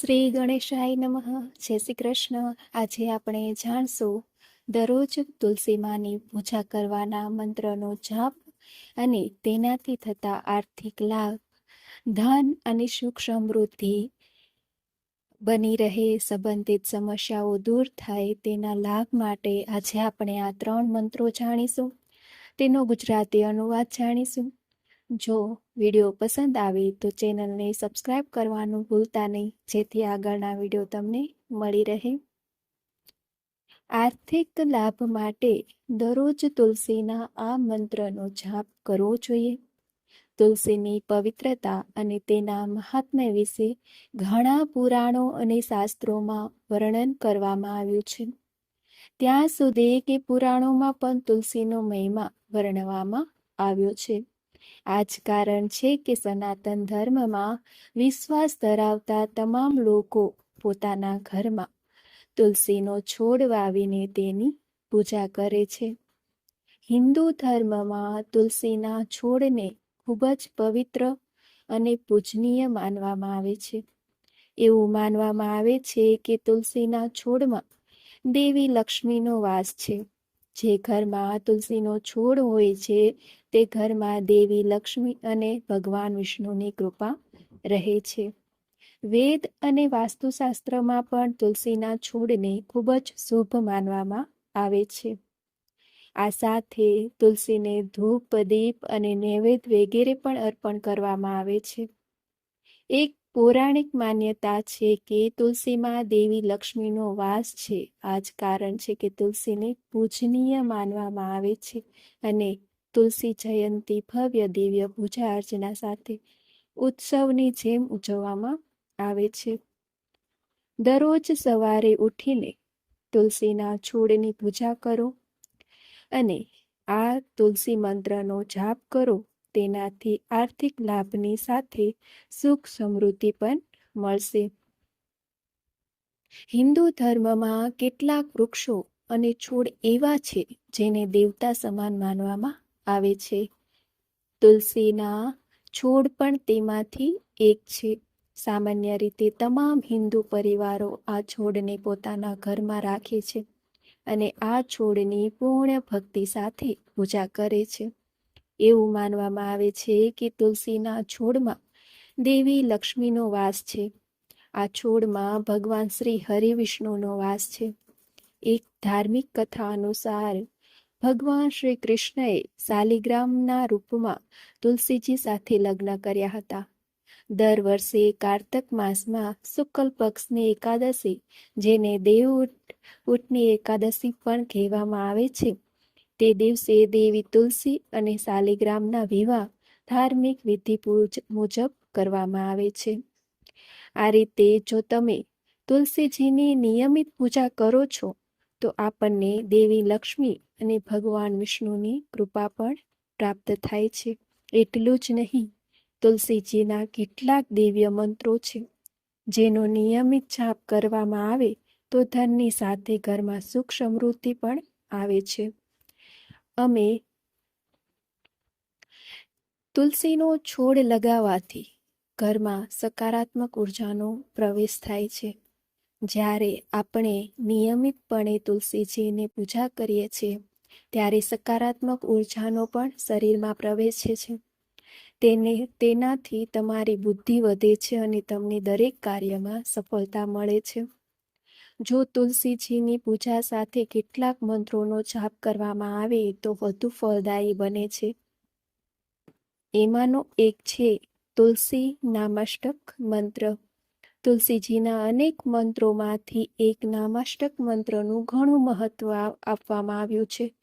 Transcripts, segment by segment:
શ્રી ગણેશાય નમઃ. જય શ્રી કૃષ્ણ. આજે આપણે જાણશું, દરરોજ તુલસી માની પૂજા કરવાના મંત્રનો જાપ અને તેનાથી થતા આર્થિક લાભ, ધન અને સુખ સમૃદ્ધિ બની રહે, સંબંધિત સમસ્યાઓ દૂર થાય તેના લાભ માટે આજે આપણે આ ત્રણ મંત્રો જાણીશું. તેનો ગુજરાતી અનુવાદ જાણીશું. જો વીડિયો પસંદ આવે તો ચેનલને સબસ્ક્રાઈબ કરવાનું ભૂલતા નહીં. જેથી આગળના વીડિયો તમને મળી રહે. આર્થિક લાભ માટે દરરોજ તુલસીના આ મંત્રનો જાપ કરવો જોઈએ. તુલસીની પવિત્રતા અને તેના મહાત્મ્ય વિશે ઘણા પુરાણો અને શાસ્ત્રોમાં વર્ણન કરવામાં આવ્યું છે. ત્યાં સુધી કે પુરાણોમાં પણ તુલસીનો મહિમા વર્ણવામાં આવ્યો છે. આ જ કારણ છે કે સનાતન ધર્મમાં વિશ્વાસ ધરાવતા તમામ લોકો પોતાના ઘરમાં તુલસીનો છોડ વાવીને તેની પૂજા કરે છે. હિન્દુ ધર્મમાં તુલસીના છોડને ખૂબ જ પવિત્ર અને પૂજનીય માનવામાં આવે છે. એવું માનવામાં આવે છે કે તુલસીના છોડમાં દેવી લક્ષ્મીનો વાસ છે. જે ઘરમાં તુલસીનો છોડ હોય છે, તે ઘરમાં દેવી લક્ષ્મી અને ભગવાન વિષ્ણુની કૃપા રહે છે. વેદ અને વાસ્તુશાસ્ત્રમાં પણ તુલસીના છોડને ખૂબ જ શુભ માનવામાં આવે છે. આ સાથે તુલસીને ધૂપ, દીપ અને નૈવેદ્ય વગેરે પણ અર્પણ કરવામાં આવે છે. એક પૌરાણિક માન્યતા છે કે તુલસીમાં દેવી લક્ષ્મીનો વાસ છે. આ જ કારણ છે કે તુલસીને પૂજનીય માનવામાં આવે છે અને તુલસી જયંતી ભવ્ય દિવ્ય પૂજા અર્ચના સાથે ઉત્સવની જેમ ઉજવવામાં આવે છે. દરરોજ સવારે ઉઠીને તુલસીના છોડની પૂજા કરો અને આ તુલસી મંત્રનો જાપ કરો. તેનાથી આર્થિક લાભની સાથે સુખ સમૃદ્ધિ પણ મળશે. હિન્દુ ધર્મમાં કેટલાક વૃક્ષો અને છોડ એવા છે જેને દેવતા સમાન માનવામાં આવે છે. તુલસીના છોડ પણ તેમાંથી એક છે. સામાન્ય રીતે તમામ હિન્દુ પરિવારો આ છોડને પોતાના ઘરમાં રાખે છે અને આ છોડની પૂર્ણ ભક્તિ સાથે પૂજા કરે છે. એવું માનવામાં આવે છે કે તુલસીના છોડમાં દેવી લક્ષ્મીનો વાસ છે. આ છોડમાં ભગવાન શ્રી હરિવિષ્ણુનો વાસ છે. એક ધાર્મિક કથા અનુસાર ભગવાન શ્રી કૃષ્ણએ શાલિગ્રામના રૂપમાં તુલસીજી સાથે લગ્ન કર્યા હતા. દર વર્ષે કાર્તક માસમાં શુક્લ પક્ષની એકાદશી, જેને દેવ ઉટની એકાદશી પણ કહેવામાં આવે છે. તે દિવસે દેવી તુલસી અને શાલિગ્રામના વિવાહ ધાર્મિક વિધિ મુજબ કરવામાં આવે છે. આ રીતે જો તમે તુલસીજીની નિયમિત પૂજા કરો છો, તો આપણને દેવી લક્ષ્મી અને ભગવાન વિષ્ણુની કૃપા પણ પ્રાપ્ત થાય છે. એટલું જ નહીં, તુલસીજીના કેટલાક દિવ્ય મંત્રો છે. જેનો નિયમિત જાપ કરવામાં આવે, તો ધનની સાથે ઘરમાં સુખ સમૃદ્ધિ પણ આવે છે. અમે તુલસીનો છોડ લગાવવાથી ઘરમાં સકારાત્મક ઉર્જાનો પ્રવેશ થાય છે. જ્યારે આપણે નિયમિતપણે તુલસીજીની પૂજા કરીએ છીએ, ત્યારે સકારાત્મક ઉર્જાનો પણ શરીરમાં પ્રવેશે છે. તેને, તેનાથી તમારી બુદ્ધિ વધે છે અને તમને દરેક કાર્યમાં સફળતા મળે છે. જો તુલસીજીની પૂજા સાથે કેટલાક મંત્રોનો જાપ કરવામાં આવે, તો વધુ ફળદાયી બને છે. એમાંનો એક છે, તુલસી નામાષ્ટક મંત્ર. તુલસીજીના અનેક મંત્રોમાંથી એક નામાષ્ટક મંત્રનું ઘણું મહત્વ આપવામાં આવ્યું છે.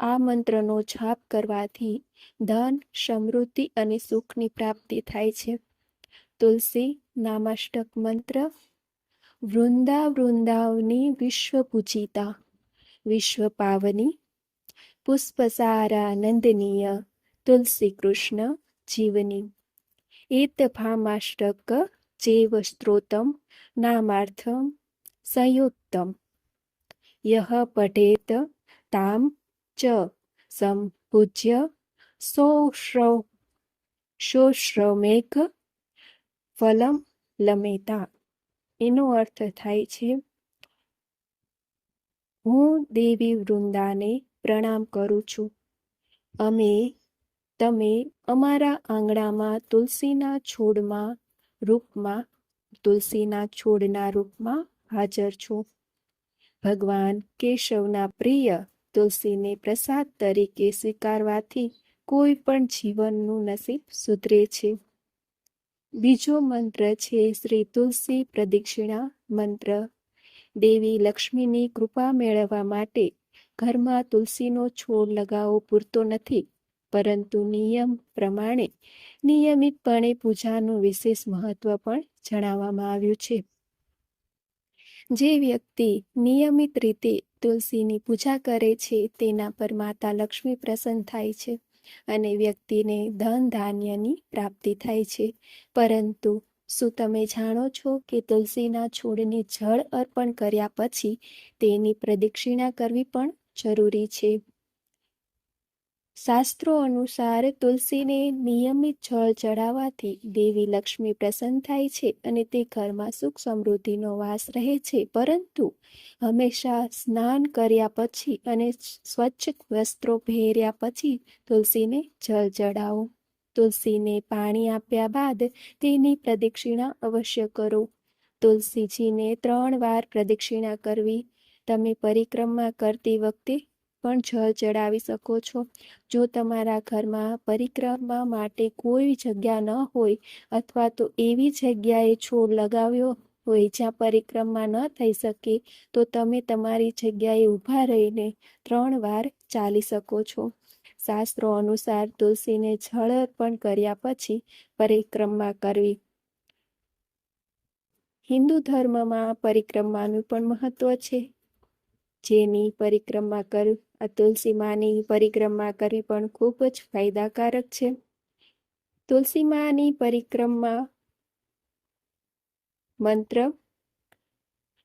આ મંત્રનો જાપ કરવાથી ધન, સમૃદ્ધિ અને સુખની પ્રાપ્તિ થાય છે. તુલસી નામાષ્ટક મંત્ર વૃંદા વૃંદાવની વિશ્વ પૂજિતા વિશ્વ પાવની પુષ્પસારાનંદનીય તુલસી કૃષ્ણ જીવની. એતભામાષ્ટક જેવ સ્ત્રોતમ નામાર્થમ સંયુક્તમ. યહ પઠેત તામ ચ સંપૂજ્ય સોશ્રવ સોશ્રમેઘ ફલમ લમેતા. એનો અર્થ થાય છે, હું દેવી વૃંદાને પ્રણામ કરું છું. અમે, તમે અમારા આંગણામાં તુલસીના છોડમાં રૂપમાં, તુલસીના છોડના રૂપમાં હાજર છો. ભગવાન કેશવના પ્રિય તુલસીને પ્રસાદ તરીકે સ્વીકારવાથી કોઈ પણ જીવનનું નસીબ સુધરે છે. બીજો મંત્ર છે શ્રી તુલસી પ્રદક્ષિણા મંત્ર. દેવી લક્ષ્મીની કૃપા મેળવવા માટે ઘરમાં તુલસીનો છોડ લગાવવો પૂરતો નથી, પરંતુ નિયમ પ્રમાણે નિયમિતપણે પૂજાનું વિશેષ મહત્વ પણ જણાવવામાં આવ્યું છે. જે વ્યક્તિ નિયમિત રીતે તુલસીની પૂજા કરે છે, તેના પર માતા લક્ષ્મી પ્રસન્ન થાય છે. અને વ્યક્તિને ધન ધાન્યની પ્રાપ્તિ થાય છે. પરંતુ શું તમે જાણો છો કે તુલસીના છોડને જળ અર્પણ કર્યા પછી તેની પ્રદક્ષિણા કરવી પણ જરૂરી છે? શાસ્ત્રો અનુસાર તુલસીને નિયમિત જળ ચડાવવાથી દેવી લક્ષ્મી પ્રસન્ન થાય છે અને તે ઘરમાં સુખ સમૃદ્ધિનો વાસ રહે છે. પરંતુ હંમેશા સ્નાન કર્યા પછી અને સ્વચ્છ વસ્ત્રો પહેર્યા પછી તુલસીને જળ ચડાવો તુલસીને પાણી આપ્યા બાદ તેની પ્રદક્ષિણા અવશ્ય કરો. તુલસીજીને ત્રણ વાર પ્રદક્ષિણા કરવી. તમે પરિક્રમા કરતી વખતે પણ જળ ચડાવી શકો છો. જો તમારા ઘરમાં પરિક્રમા માટે કોઈ જગ્યા ન હોય અથવા તો એવી જગ્યાએ છોડ લગાવ્યો હોય જ્યાં પરિક્રમા ન થઈ શકે, તો તમે તમારી જગ્યાએ ઊભા રહીને ત્રણ વાર ચાલી શકો છો. શાસ્ત્રો અનુસાર તુલસીને જળ અર્પણ કર્યા પછી પરિક્રમા કરવી. હિન્દુ ધર્મમાં પરિક્રમાનું પણ મહત્વ છે. જેની પરિક્રમા કર આ તુલસી માની પરિક્રમા કરવી પણ ખૂબ જ ફાયદાકારક છે. તુલસી માની પરિક્રમા મંત્ર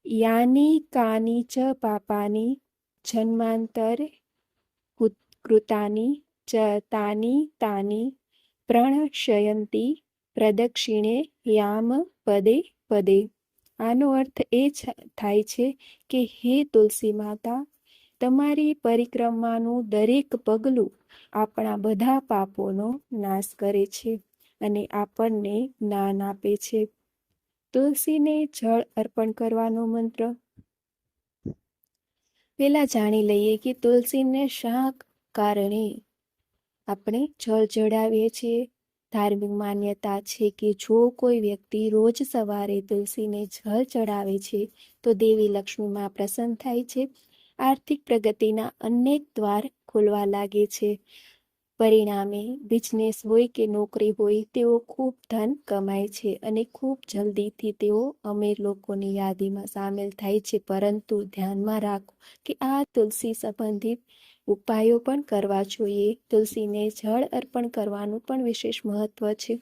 યાની કાની ચ પાપાની, જન્માંતર કૃતાની ચ તાની તાની, પ્રણશયંતી પ્રદક્ષિણે યામ પદે પદે. આનો અર્થ એ થાય છે કે હે તુલસી માતા તમારી પરિક્રમાનું દરેક પગલું આપણા બધા પાપોનો નાશ કરે છે અને આપણને જ્ઞાન આપે છે. તુલસીને જળ અર્પણ કરવાનો મંત્ર. પેલા જાણી લઈએ કે તુલસીને શા કારણે આપણે જળ ચડાવીએ છીએ. ધાર્મિક માન્યતા છે કે જો કોઈ વ્યક્તિ રોજ સવારે તુલસીને જળ ચડાવે છે, તો દેવી લક્ષ્મીમાં પ્રસન્ન થાય છે. આર્થિક પ્રગતિના અનેક દ્વાર ખોલવા લાગે છે. પરિણામે બિઝનેસ હોય કે નોકરી હોય, તેઓ ખૂબ ધન કમાય છે અને ખૂબ જલ્દીથી તેઓ અમીર લોકોની યાદીમાં સામેલ થાય છે. પરંતુ ધ્યાનમાં રાખો કે આ તુલસી સંબંધિત ઉપાયો પણ કરવા જોઈએ. તુલસીને જળ અર્પણ કરવાનું પણ વિશેષ મહત્વ છે.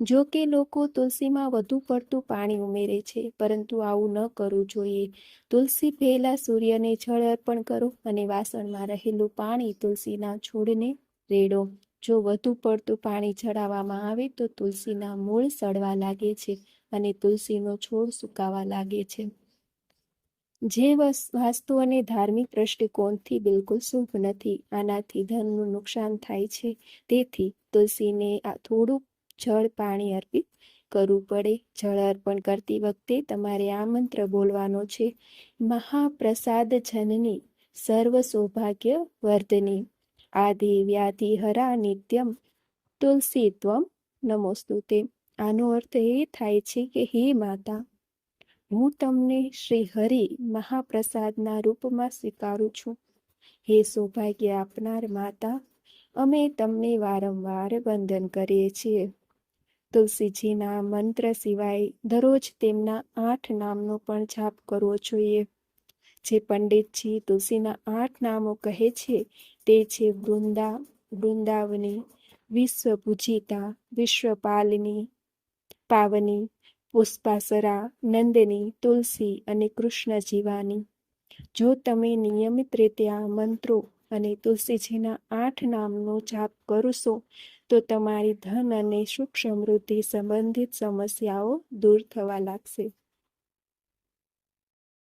જો કે લોકો તુલસીમાં વધુ પડતું પાણી ઉમેરે છે, પરંતુ આવું ન કરવું જોઈએ. તુલસી પહેલા સૂર્યને જળ અર્પણ કરો અને વાસણમાં રહેલું પાણી તુલસીના છોડને રેડો. જો વધુ પડતું પાણી ચડાવવામાં આવે તો તુલસીના મૂળ સડવા લાગે છે અને તુલસીનો છોડ સુકાવા લાગે છે. જે વાસ્તુ અને ધાર્મિક દ્રષ્ટિકોણથી બિલકુલ શુભ નથી. આનાથી ધનનું નુકસાન થાય છે. તેથી તુલસીને આ થોડું જળ પાણી અર્પિત કરવું પડે. જળ અર્પણ કરતી વખતે તમારે આ મંત્ર બોલવાનો છે. મહાપ્રસાદ જનની સર્વ સૌભાગ્ય વર્ધની. આદિ વ્યાધિ હરા નિત્યમ તુલસી ત્વમ નમોસ્તુતે. આનો અર્થ એ થાય છે કે હે માતા, હું તમને શ્રી હરિ મહાપ્રસાદના રૂપમાં સ્વીકારું છું. હે સૌભાગ્ય આપનાર માતા, અમે તમને વારંવાર વંદન કરીએ છીએ. તુલસીજીના મંત્ર સિવાય દરરોજ તેમના આઠ નામનો પણ જાપ કરવો જોઈએ. જે પંડિતજી તુલસીના આઠ નામો કહે છે, તે છે વૃંદા, વૃંદાવની વિશ્વપૂજિતા વિશ્વપાલિની, પાવની, પુષ્પાસરા, નંદની, તુલસી અને કૃષ્ણ જીવાની જો તમે નિયમિત રીતે આ મંત્રો અને તુલસીજીના આઠ નામનો જાપ કરશો તો તમારી ધન અને સુખ સમૃદ્ધિ સંબંધિત સમસ્યાઓ દૂર થવા લાગશે.